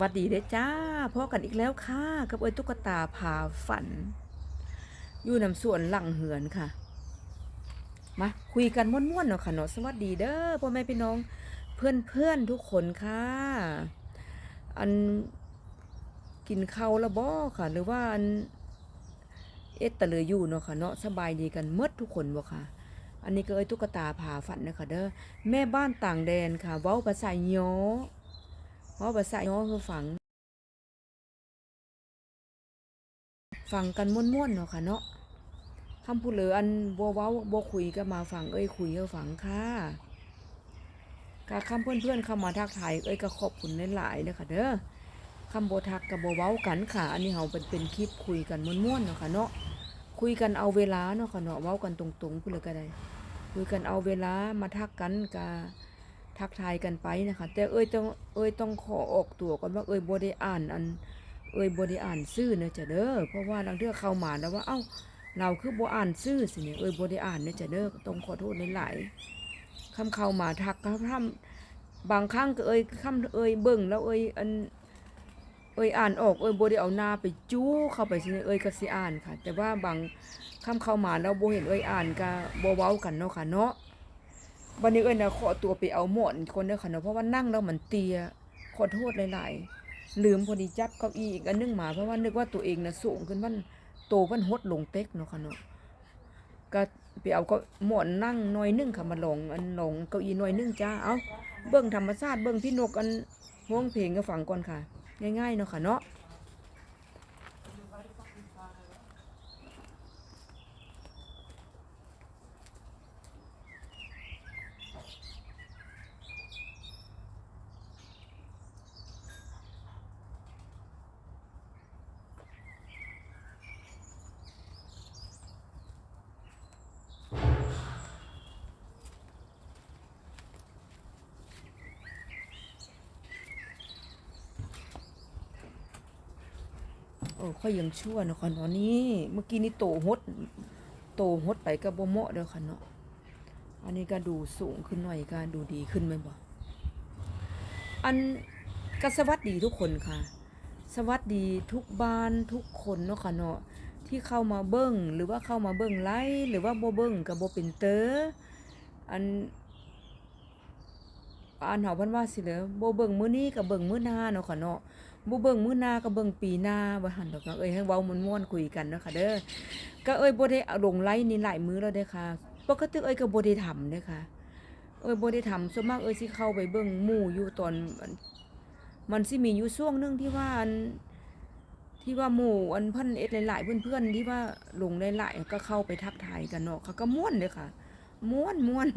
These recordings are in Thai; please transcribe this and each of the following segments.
วัสดีเด้อจ้าพอกันอีกแล้วค่ะกับเอ้ยตุ๊กตาพาฝัน อยู่นำสวนหลังเหือนค่ะ มาคุยกันม่วนๆเนาะค่ะเนาะสวัสดีเด้อพ่อแม่พี่น้องเพื่อนเพื่อนๆทุกคนค่ะ อันกินข้าวแล้วบ่ค่ะ หรือว่าอันเอ็ดตะเลยอยู่เนาะค่ะเนาะสบายดีกันหมดทุกคนบ่ค่ะ อันนี้ก็เอ้ยตุ๊กตาพาฝันนะคะเด้อแม่บ้านต่างแดนค่ะ เว้าภาษาย้ อเพราะภาษาย้อคือฝังฟังกันม่วนๆเนาะค่ะเนาะคำพูดเหลืออันบ่เว้าบ่คุยก็มาฟังเอ้ยคุยก็ฟังค่ะกาคำเพื่อนๆเข้ามาทักทายเอ้ยก็ขอบคุณหลายๆเด้อค่ะเด้อคำโบทักกับบ่เว้ากันค่ะอันนี้เฮาเป็นเป็นคลิปคุยกันม่วนๆเนาะค่ะเนาะคุยกันเอาเวลาเนาะค่ะเนาะเว้ากันตรงๆพูดเลยก็ได้ คุยกันเอาเวลามาทักกันกา ทักทายกันไปนะคะ แต่เอ้ยต้องเอ้ยต้องขอออกตัวก่อนว่าเอ้ยบ่ได้อ่านอัน เอ้ยบ่ได้อ่านชื่อเนอะจะเด้อเพราะว่าบางเทื่อเข้ามาแล้วว่าเอ้า เราคือบอ่านชื่อสิเนี่ยเอ้ยบ่ได้อ่านเนอะจะเด้อต้องขอโทษหลายๆคำเข้ามาทักก็ทำบางครั้งก็เอ้ยคำเอ้ยเบิ่งแล้วเอ้ยอันเอ้ยอ่านออกเอ้ยบ่ได้เอาหน้าไปจู้เข้าไปสิเนี่ยเอ้ยก็สิอ่านค่ะ แต่ว่าบางคำเข้ามาแล้วบ่เห็นเอ้ยอ่านก็บ่เว้ากันเนาะค่ะเนาะ วันนี้เอ้ยนะขอตัวไปเอาหมอนคนเด้อค่ะเนาะเพราะว่านั่งแล้วมันเตียขอโทษหลายๆลืมพอดีจับเก้าอี้อีกอันนึงมาเพราะว่านึกว่าตัวเองนะสูงขึ้นมันโตมันหดลงเต็กเนาะค่ะเนาะก็ไปเอาก็หมอนนั่งน่อยนึงค่ะมาลงอันลงเก้าอี้น่อยนึงจ้าเอาเบิ่งธรรมชาติเบิ่งพี่นกอันร้องเพลงก็ฟังก่อนค่ะ ง่ายๆเนาะค่ะเนาะ อ้ค่อยยังชั่วเนาะค่ะเนาะนี่เมื่อกี้นี่โตหด โตหดไปก็บ่เหมาะเด้อค่ะเนาะอันนี้ก็ดูสูงขึ้นหน่อยก็ดูดีขึ้นไหมบ่อันก็สวัสดีทุกคนค่ะ สวัสดีทุกบ้านทุกคนเนาะค่ะเนาะที่เข้ามาเบิ่งหรือว่าเข้ามาเบิ่งไลฟ์หรือว่าโบเบิ่งก็บ่เป็นเตออันอ่านเฮาพิ่นว่าสิเหลือบ่เบิ่งมื้อนี้ก็เบิ่งมื้อหน้าเนาะค่ะเนาะ บ่เบิ่งมื้อหน้าก็เบิ่งปีหน้าบ่หันดอกเนาะเอ้ยให้เว้าม่วนๆคุยกันเนาะค่ะเด้อก็เอ้ยบ่ได้เอาลงไลฟ์นี่หลายมื้อแล้วเด้อค่ะปกติเอ้ยก็บ่ได้ทำเด้อค่ะ เอ้ยบ่ได้ทำส่วนมากเอ้ยสิเข้าไปเบิ่งหมู่อยู่ตอน มันสิมีอยู่ช่วงนึงที่ว่าอันที่ว่าหมู่อันเพิ่นเอ็ดหลายๆเพื่อนๆที่ว่าลงหลายๆก็เข้าไปทักทายกันเนาะเขาก็ม่วนเด้ค่ะม่วนม่วน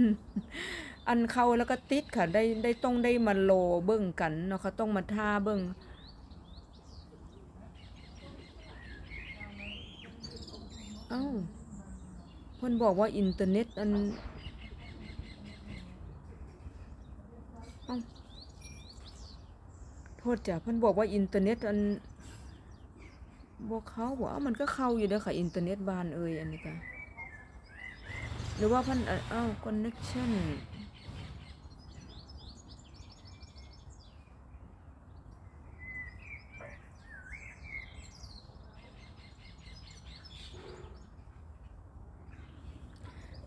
อันเข้าแล้วก็ติดค่ะ ได้ได้ต้องได้มาโลเบิ่งกันเนาะเขาต้องมาท่าเบิ่ง เอ้าเพิ่นบอกว่าอินเทอร์เน็ตอันเอ้าโทษจ้ะเพิ่นบอกว่าอินเทอร์เน็ตอันบอกเขาบ่เอ้ามันก็เข้าอยู่เด้อค่ะอินเทอร์เน็ตบ้านเอ่ยอันนี้ก็หรือว่าเพิ่นเอ่อเอ้าคอนเนคชั่น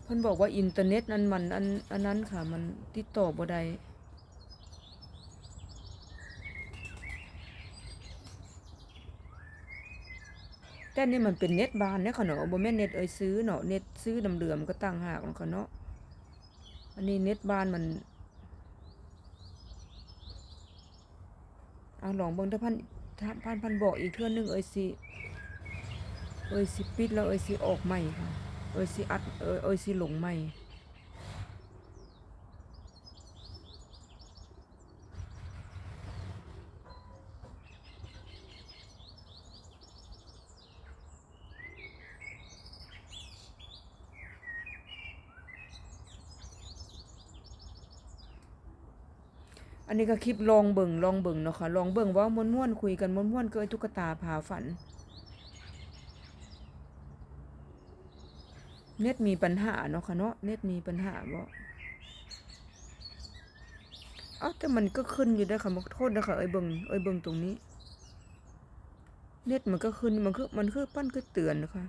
เพิ่นบอกว่าอินเทอร์เน็ตนั้นมันอันอันนั้นค่ะ มันติดต่อบ่ได้แต่นี่มันเป็นเน็ตบานเนี่ยค่ะเนาะบ่แม่นเน็ตเอ่ยซื้อเนาะเน็ตซื้อดำเหลือมก็ต่างหากเนาะค่ะเนาะอันนี้เน็ตบานมันเอาลองเบิ่งถ้าพันถ้าพันพันบอกอีกเทื่อนึงเอ่ยสิเอ่ยสิปิดแล้วเอ่ยสิออกใหม่ค่ะ เอ้ยสิอัดเอ้ยเอ้ยสิหลงใหม่อันนี้ก็คลิปลองเบิ่งลองเบิ่งเนาะค่ะลองเบิ่งว่าม่วนๆคุยกันม่วนๆเกยตุ๊กตาพาฝัน เน็ตมีปัญหาเนาะค่ะเนาะเน็ตมีปัญหาบ่อ้าวแต่มันก็ขึ้นอยู่ได้ค่ะขอโทษนะคะเอ้ยเบิงเอ้ยเบิงตรงนี้ เน็ตมันก็ขึ้นมันคือมันคือปั้นคือเตือนนะคะ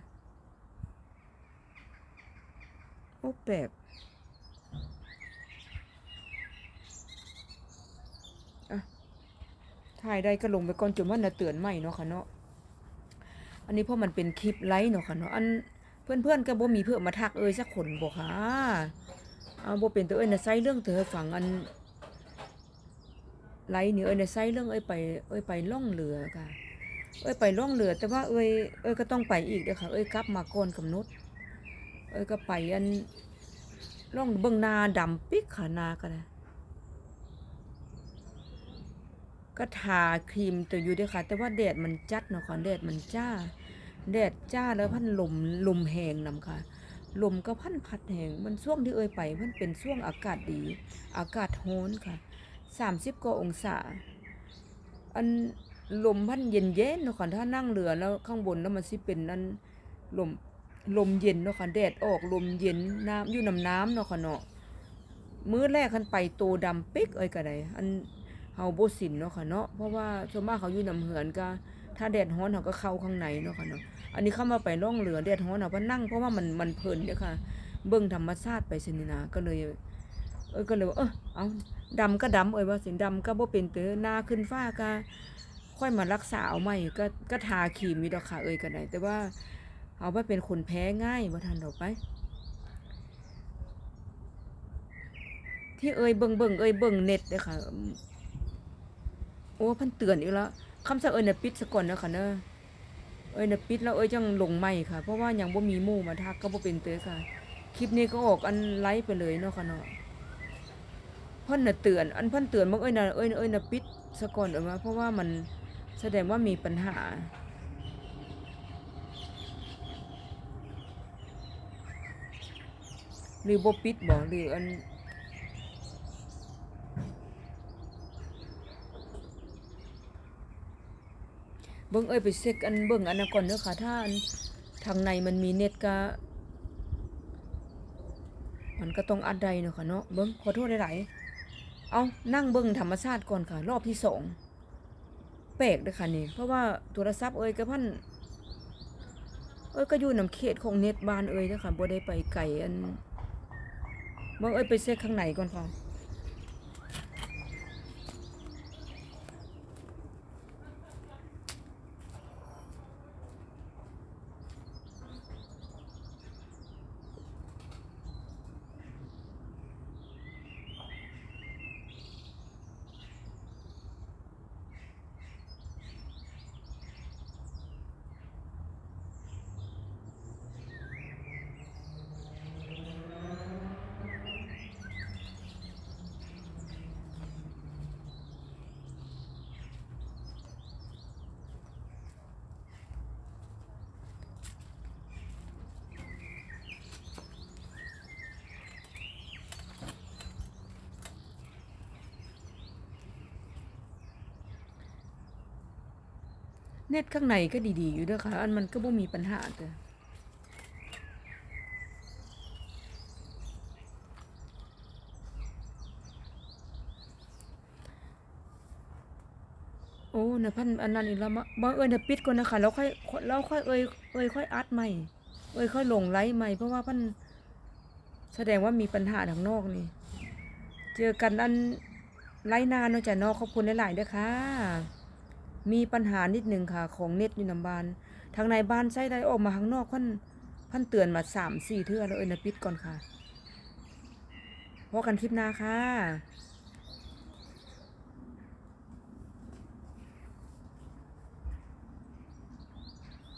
โอ้แปลกอะถ่ายได้ก็ลงไปก่อนจนว่าน่ะเตือนใหม่เนาะค่ะเนาะอันนี้เพราะมันเป็นคลิปไลฟ์เนาะค่ะเนาะอัน เพื่อนๆก็บ่มีเพื่อนมาทักเอ้ยสักคนบ่ค่ะเอาบ่เป็นตัวเอ้ยน่ะใส่เรื่องเธอให้ฟังอันไลฟ์นี่เอ้ยน่ะใส่เรื่องเอ้ยไปเอ้ยไปล่องเรือค่ะ เอ้ยไปล่องเรือ แต่ว่าเอ้ยเอ้ยก็ต้องไปอีกเด้อค่ะ เอ้ยกลับมาก่อนกำหนดเอ้ยก็ไปอันล่องเบิ่งนาดำปิกค่ะนาก็ได้ก็ทาครีมตัวอยู่เด้อค่ะ แต่ว่าแดดมันจัดเนาะค่ะแดดมันจ้า แดดจ้าแล้วพันลมลมแหงนำค่ะ ลมก็พันพัดแหงมันช่วงที่เอ้ยไปมันเป็นช่วงอากาศดี อากาศร้อนค่ะสามสิบกว่าองศา อันลมพันเย็นเย็นเนาะค่ะถ้านั่งเรือแล้วข้างบนแล้วมันสิเป็นอันลมลมเย็นเนาะค่ะแดดออกลมเย็นน้ำอยู่น้ำน้ำเนาะค่ะเนาะมื้อแรกคันไปโตดำปิ๊กเอ้ยก็ไดอันเฮาบ่สินเนาะค่ะเนาะเพราะว่าส่วนมากเขาอยู่น้ำเหือนก็ถ้าแดดร้อนเขาก็เข้าข้างในเนาะค่ะเนาะ อันนี้เข้ามาไปล่องเรือแดดร้อนเขาก็นั่งเพราะว่ามันมันเพลินเด้อค่ะ เบิ่งธรรมชาติไปซินีนะก็เลยเอ้ยก็เลยว่าเออเอาดำก็ดำเอ้ยว่าสิดำก็บ่เป็นเตอหน้าขึ้นฟ้าก็ค่อยมารักษาเอาใหม่ก็ก็ทาครีมอยู่ดอกค่ะเอ้ยก็ได้แต่ว่าเอาไว้เป็นคนแพ้ง่ายบ่าทันดอกไปที่เอ้ยเบิ่งเบิ่งเอ้ยเบิ่งเน็ตเด้อค่ะ โอ้พันเตือนอีกแล้วคำสั่งเอ้ยน่ะปิดซะก่อนเด้อค่ะเด้อ เอ้ยนะปิดแล้วเอ้ยจังลงใหม่ค่ะ เพราะว่ายังบ่มีหมู่มาทักก็บ่เป็นเตอค่ะ คลิปนี้ก็ออกอันไลฟ์ไปเลยเนาะค่ะเนาะเพิ่นน่ะเตือน อันเพิ่นเตือนบอกเอ้ยน่ะเอ้ยเอ้ยนะปิดซะก่อนเออมาเพราะว่ามันแสดงว่ามีปัญหาหรือบ่ปิดบ่หรืออัน เบิ่งเอ้ยไปเช็คอันเบิ่งอันนั้นก่อนเด้อค่ะถ้าอันทางในมันมีเน็ตก็มันก็ต้องอัดใดเนาะค่ะเนาะเบิ้งขอโทษหลายๆเอานั่งเบิ้งธรรมชาติก่อนค่ะ รอบที่สองแปลกเด้อค่ะนี่เพราะว่าโทรศัพท์เอ้ยก็พันเอ้ยก็อยู่นำเขตของเน็ตบ้านเอ้ยเด้อค่ะบ่ได้ไปไกลอันเบิ่งเอ้ยไปเช็คข้างในก่อนค่ะ เน็ตข้างในก็ดีๆอยู่ด้อค่ะอันมันก็บ่มีปัญหาแต่โอ้นะพันอันนั้นอีกแล้วมาบ่เอ้ยนะปิดก่อนนะคะแล้วค่อยแล้วค่อยเอ้ยเอ้ยค่อยอัดใหม่ เอ้ยค่อยลงไลฟ์ใหม่เพราะว่าพันแสดงว่ามีปัญหาทางนอกนี่ เจอกันอันไลฟ์นานเนาะจ้ะนอกขอบคุณหลายๆด้อค่ะ มีปัญหานิดหนึ่งค่ะของเน็ตอยู่นำบานทางในบ้านใช้ได้ออกมาข้างนอกพันพันเตือนมาสามสี่เทื่อแล้วเอ็นปิดก่อนค่ะพบกันคลิปหน้าค่ะ